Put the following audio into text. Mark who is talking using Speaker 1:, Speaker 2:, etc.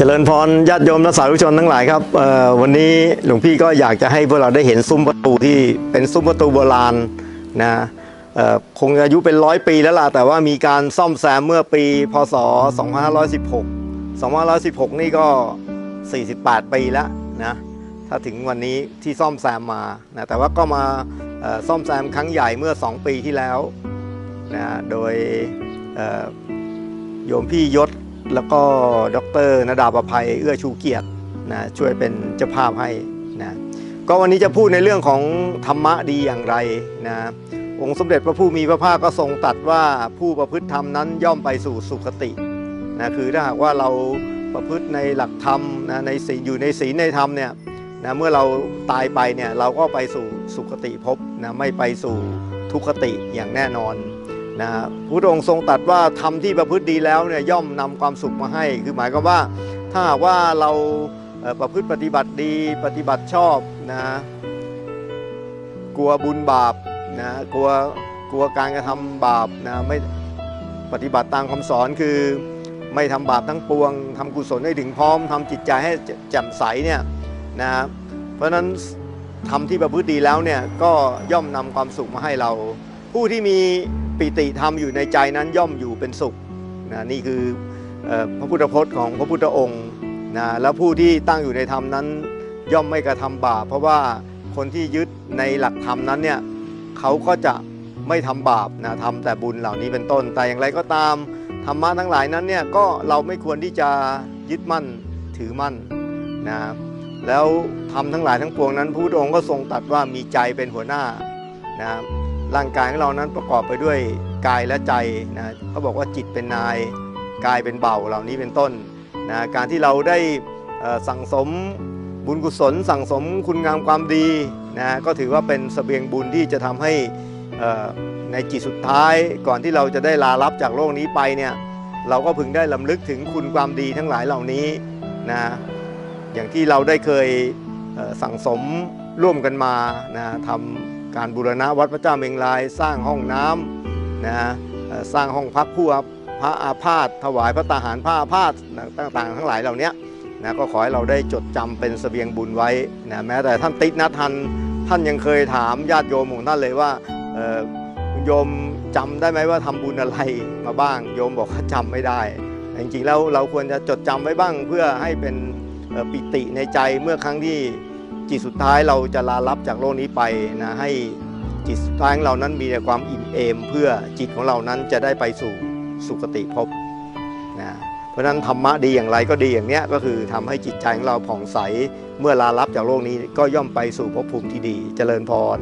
Speaker 1: จริญพรญาติโยมและสาธุชนทั้งหลายครับวันนี้หลวงพี่ก็อยากจะให้พวกเราได้เห็นซุ้มประตูที่เป็นซุ้มประตูโบราณนะคงอายุเป็นร้อยปีแล้วล่ะแต่ว่ามีการซ่อมแซมเมื่อปี พศ 2516 2516 นี่ก็ 48 ปีแล้วนะถ้าถึงวันนี้ที่ซ่อมแซมมานะแต่ว่าก็มาซ่อมแซมครั้งใหญ่เมื่อ 2 ปีที่แล้วนะโดยโยมพี่ยศ แล้วก็ดรนดาประภัยเอื้อชูเกียรตินะช่วยเป็นเจ้าภาพให้นะก็วันนี้จะพูดในเรื่องของธรรมะดีอย่างไรนะองค์สมเด็จพระผู้มีพระภาคก็ทรงตัดว่าผู้ประพฤติธรรมนั้นย่อมไปสู่สุคตินะคือถ้าหากว่าเราประพฤติในหลักธรรมนะในศีลอยู่ในศีลในธรรมเนี่ยนะเมื่อเราตายไปเนี่ยเราก็ไปสู่สุคติภพนะไม่ไปสู่ทุกขติอย่างแน่นอน นะพระพุทธองค์ทรงตรัสว่าทำที่ประพฤติดีแล้วเนี่ยย่อมนำความสุขมาให้ คือหมายความว่าถ้าหากว่าเราประพฤติปฏิบัติดีปฏิบัติชอบนะกลัวบุญบาปนะกลัวกลัวการกระทำบาปนะไม่ปฏิบัติตามคำสอนคือไม่ทำบาปทั้งปวงทำกุศลให้ถึงพร้อมทำจิตใจให้แจ่มใสเนี่ยนะเพราะฉะนั้นทำที่ประพฤติดีแล้วเนี่ยก็ย่อมนำความสุขมาให้เรา ผู้ที่มี ปิติธรรมอยู่ในใจนั้นย่อมอยู่เป็นสุขนะนี่คืออพระพุทธพจน์ของพระพุทธองค์นะแล้วผู้ที่ตั้งอยู่ในธรรมนั้น ย่อมไม่กระทำบาปเพราะว่าคนที่ยึดในหลักธรรมนั้นเนี่ยเขาก็จะไม่ทำบาปนะทำแต่บุญเหล่านี้เป็นต้น แต่อย่างไรก็ตามธรรมะทั้งหลายนั้นเนี่ยก็เราไม่ควรที่จะยึดมั่นถือมั่นนะแล้วทำทั้งหลายทั้งปวงนั้นพระพุทธองค์ก็ทรงตรัสว่ามีใจเป็นหัวหน้านะ ร่างกายของเรานั้นประกอบไปด้วยกายและใจนะเขาบอกว่าจิตเป็นนายกายเป็นเบาเหล่านี้เป็นต้นนะการที่เราได้สั่งสมบุญกุศล สั่งสมคุณงามความดีนะก็ถือว่าเป็นเสบียงบุญที่จะทำให้ในจิตสุดท้ายก่อนที่เราจะได้ลาลับจากโลกนี้ไปเนี่ยเราก็พึงได้ลำลึกถึงคุณความดีทั้งหลายเหล่านี้นะอย่างที่เราได้เคยสั่งสมร่วมกันมานะทำ การบูรณะวัดพระเจ้าเมงลาย สร้างห้องน้ำนะเอ่อสร้างห้องพักผู้อาพระอาพาธถวายพระตาหารผ้าอาพาธต่างๆ ทั้งหลายเหล่านี้นะก็ขอให้เราได้จดจำเป็นเสบียงบุญไว้นะแม้แต่ท่านติดนะท่านท่านยังเคยถามญาติโยมของท่านเลยว่าโยมจำได้ไหมว่าทำบุญอะไรมาบ้าง โยมบอกว่าจำไม่ได้จริงๆแล้วเราควรจะจดจำไว้บ้างเพื่อให้เป็นปิติในใจเมื่อครั้งที่ จิตสุดท้ายเราจะลาลับจากโลกนี้ไปนะให้จิตสุดท้ายของเรานั้นมีแต่ความอิ่มเอม เพื่อจิตของเรานั้นจะได้ไปสู่สุคติภพนะเพราะนั้นธรรมะดีอย่างไรก็ดีอย่างเนี้ยก็คือทำให้จิตใจของเราผ่องใส เมื่อลาลับจากโลกนี้ก็ย่อมไปสู่ภพภูมิที่ดีเจริญพร